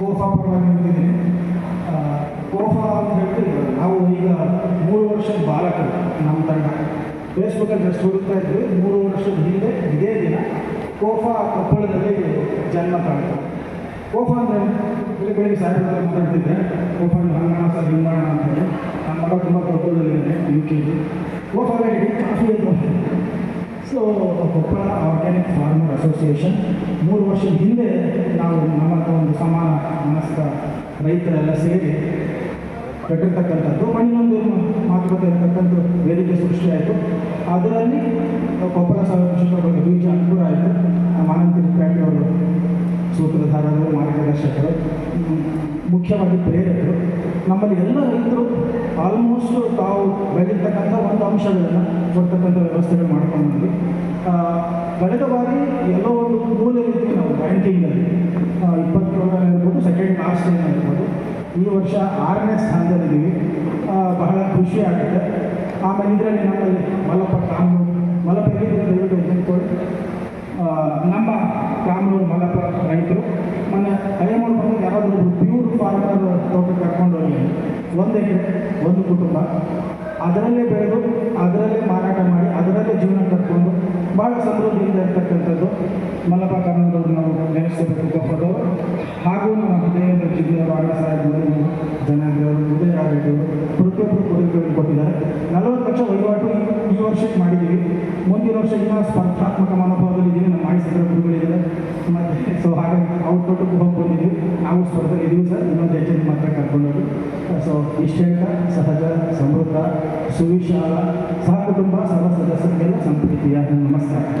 ಕೋಫಾ ಪರವಾಗಿ ಕೋಫಾ ಅಂತ ಹೇಳ್ತೀವಿ ನಾವು ಈಗ ಮೂರು ವರ್ಷದ ಬಾಲಕರು ನಮ್ಮ ತಂಡ. ಫೇಸ್ಬುಕ್ಕಲ್ಲಿ ಜಸ್ಟ್ ಹುಡುಕ್ತಾ ಇದ್ವಿ. ಮೂರು ವರ್ಷದ ಹಿಂದೆ ಇದೇ ದಿನ ಕೋಫಾ ಕೊಪ್ಪಳದಲ್ಲಿ ಜನ್ಮ ತಾಳಿತು ಕೋಫಾ ಅಂದರೆ ಬೆಳಿಗ್ಗೆ ಬೆಳಿಗ್ಗೆ ಸಾಯಂಕಾಲ ಮಾತಾಡ್ತಿದ್ದೆ. ಕೋಫಾ ಹಂಗಣ ಸರ್ ಹಿಂಗೆ ಅಂತ ಹೇಳಿ. ನಮ್ಮ ಮಗ ತುಂಬ ಕೊಪ್ಪಳದಲ್ಲಿದೆ ಯು ಕೆ ಜಿ ಕೋಫಾ ಇಡೀ coffee so Koppal organic farmer association ಮೂರು ವರ್ಷದ ಹಿಂದೆ ನಾವು ನಮ್ಮಂಥ ಒಂದು ಸಮಾನ ಮನಸ್ಕ ರೈತರೆಲ್ಲ ಸೇರಿ ಕಟ್ಟಿರ್ತಕ್ಕಂಥದ್ದು. ಮಣ್ಣಿನೊಂದು ಮಾತುಕತೆ ಇರ್ತಕ್ಕಂಥ ವೇದಿಕೆ ಸೃಷ್ಟಿಯಾಯಿತು ಅದರಲ್ಲಿ ಕೊಪ್ಪಳ ಕೃಷಿಕರ ಬಗ್ಗೆ ಬೀಜ ಅನುಕೂಲ ಆಯಿತು. ಅವರು ಸೂತ್ರಧಾರರು, ಮಾರ್ಗದರ್ಶಕರು, ಮುಖ್ಯವಾಗಿ ಪ್ರೇರಕರು. ನಮ್ಮಲ್ಲಿ ಎಲ್ಲ ರೈತರು ಆಲ್ಮೋಸ್ಟ್ ತಾವು ಬೆಳೀತಕ್ಕಂಥ ಒಂದು ಅಂಶಗಳನ್ನು ಕೊಡ್ತಕ್ಕಂಥ ವ್ಯವಸ್ಥೆಗಳು ಮಾಡ್ಕೊಂಡು ಕಳೆದ ಬಾರಿ ಎಲ್ಲೋ ಒಂದು ಮೂಲೆಯಲ್ಲಿ ನಾವು ಬ್ಯಾಂಕಿಂಗಲ್ಲಿ ಲಾಸ್ಟ್ ಟೈಮ್ ಇರ್ಬೋದು ಈ ವರ್ಷ ಆರನೇ ಸ್ಥಾನದಲ್ಲಿದ್ದೀವಿ. ಬಹಳ ಖುಷಿ ಆಗುತ್ತೆ. ಆಮೇಲೆ ಇದರಲ್ಲಿ ನಮ್ಮಲ್ಲಿ ಮಲ್ಲಪ್ಪ ಕಾಮನೂರು. ಮಲಪ್ಪ ದಯವಿಟ್ಟು ನಿಂತ್ಕೊಳ್ಳಿ ಆ, ನಮ್ಮ ಕಾಮೂರು ಮಲ್ಲಪ್ಪ ರೈತರು. ಮೊನ್ನೆ ಕೈಮೂರು ಬಂದು ಯಾರಾದರೂ ಪ್ಯೂರ್ ಫಾರ್ಮರ್ ತೋಟಕ್ಕೆ ಕರ್ಕೊಂಡು ಹೋಗಿ ಒಂದು ಎಕರೆ ಒಂದು ಕುಟುಂಬ. ಅದರಲ್ಲೇ ಬೆಳೆದು ಅದರಲ್ಲೇ ಮಾರಾಟ ಮಾಡಿ ಅದರಲ್ಲೇ ಜೀವನ ಕಟ್ಕೊಂಡು ಭಾಳ ಸಮೃದ್ಧಿಯಿಂದ ಇರ್ತಕ್ಕಂಥದ್ದು ಮಲ್ಲಪ್ಪ ಕರ್ನಾಟಕದವ್ರು ನಾವು ನೆನೆಸ್ಕೋಬೇಕು ಗೊಪ್ಪದವರು ಹಾಗೂ ಹೃದಯದ ಜಿಲ್ಲೆಯವರು ಆಳ ಸಾಹೇಬರು ಜನಾಂಗದವರು ಉದಯ ಆಡಳಿತವರು ಪ್ರತಿಯೊಬ್ಬರು ಕೊಡುಗೆಗಳನ್ನು ಕೊಟ್ಟಿದ್ದಾರೆ. ನಲವತ್ತು ಲಕ್ಷ ವಹಿವಾಟು ಈ- ವರ್ಷಕ್ಕೆ ಮಾಡಿದ್ದೀವಿ. ಮುಂದಿನ ವರ್ಷ ಇನ್ನೂ ಸ್ಪರ್ಧಾತ್ಮಕ ಮನೋಭಾವದಲ್ಲಿ ಇದ್ದೀವಿ ನಮ್ಮ ಮಾಡಿಸಿದ ಗುರುಗಳಿದ್ದಾರೆ ಮತ್ತು ಸೊ ಹಾಗಾಗಿ ಔಟ್ಪುಟ್ಗೆ ಹೋಗಿ ಬಂದಿದ್ದೀವಿ. ನಾವು ಸ್ಪರ್ಧೆ ಇದ್ದೀವಿ ಸರ್. ಇನ್ನೊಂದು ಹೆಚ್ಚಿನ ಮಾತ್ರ ಕರ್ಕೊಂಡೋಗಿ. ಸೊ ಇಷ್ಟ ಸಹಜ, ಸಮೃದ್ಧ, ಸುವಿಶಾಲ ಸಹ ಕುಟುಂಬ ಸಹ ಸದಸ್ಯರಿಗೆಲ್ಲ ಸಂಪ್ರೀತಿಯ ನಮಸ್ಕಾರ.